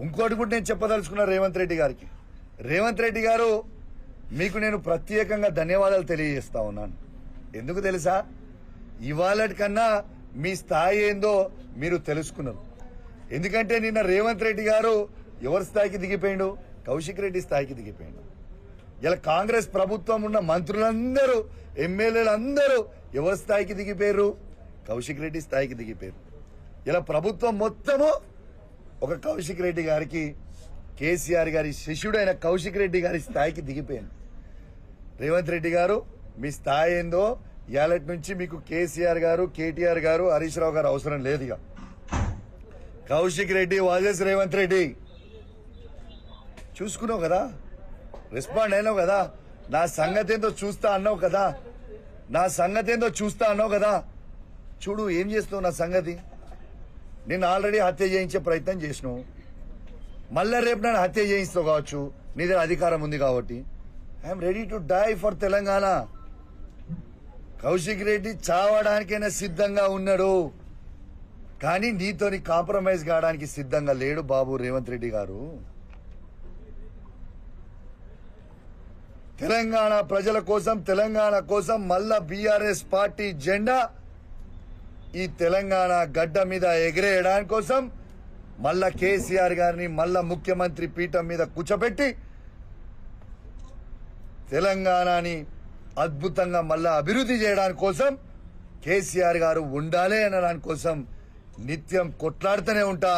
ఇంకోటి కూడా నేను చెప్పదలుచుకున్నా రేవంత్ రెడ్డి గారికి. రేవంత్ రెడ్డి గారు మీకు నేను ప్రత్యేకంగా ధన్యవాదాలు తెలియజేస్తా ఉన్నాను. ఎందుకు తెలుసా? ఇవాళ కన్నా మీ స్థాయి ఏందో మీరు తెలుసుకున్నారు. ఎందుకంటే నిన్న రేవంత్ రెడ్డి గారు ఎవరి స్థాయికి దిగిపోయిండు? కౌశిక్ రెడ్డి స్థాయికి దిగిపోయిండు. ఇలా కాంగ్రెస్ ప్రభుత్వం ఉన్న మంత్రులందరూ ఎమ్మెల్యేలు అందరూ ఎవరి స్థాయికి దిగిపోయారు? కౌశిక్ రెడ్డి స్థాయికి దిగిపోయారు. ఇలా ప్రభుత్వం మొత్తము ఒక కౌశిక్ రెడ్డి గారికి కేసీఆర్ గారి శిష్యుడైన కౌశిక్ రెడ్డి గారి స్థాయికి దిగిపోయింది రేవంత్ రెడ్డి గారు మీ స్థాయి ఏందో ఇవాళటి నుంచి మీకు కేసీఆర్ గారు కేటీఆర్ గారు హరీష్ రావు గారు అవసరం లేదు ఇక. కౌశిక్ రెడ్డి వాజెస్ రేవంత్ రెడ్డి. చూసుకున్నావు కదా? రెస్పాండ్ అయినావు కదా? నా సంగతి ఏందో చూస్తా అన్నావు కదా? నా సంగతి ఏందో చూస్తా అన్నావు కదా? చూడు ఏం చేస్తున్నావు నా సంగతి? నేను ఆల్రెడీ హత్య చేయించే ప్రయత్నం చేసినావు. మళ్ళా రేపు నన్ను హత్య చేయిస్తావు కావచ్చు. నీ దగ్గర అధికారం ఉంది కాబట్టి. I'm ready to die for Telangana. Kaushik Reddy చావడానికైనా సిద్ధంగా ఉన్నాడు. కానీ నీతోని కాంప్రమైజ్ కావడానికి సిద్ధంగా లేడు బాబు రేవంత్ రెడ్డి గారు. తెలంగాణ ప్రజల కోసం తెలంగాణ కోసం మళ్ళా బీఆర్ఎస్ పార్టీ జెండా ఈ తెలంగాణ గడ్డ మీద ఎగిరేయడానికి కోసం మళ్ళా కేసీఆర్ గారిని మళ్ళా ముఖ్యమంత్రి పీఠం మీద కూర్చోబెట్టి తెలంగాణని అద్భుతంగా మళ్ళా అభివృద్ధి చేయడానికి కోసం కేసీఆర్ గారు ఉండాలి అనడానికి కోసం నిత్యం కొట్లాడుతూనే ఉంటా.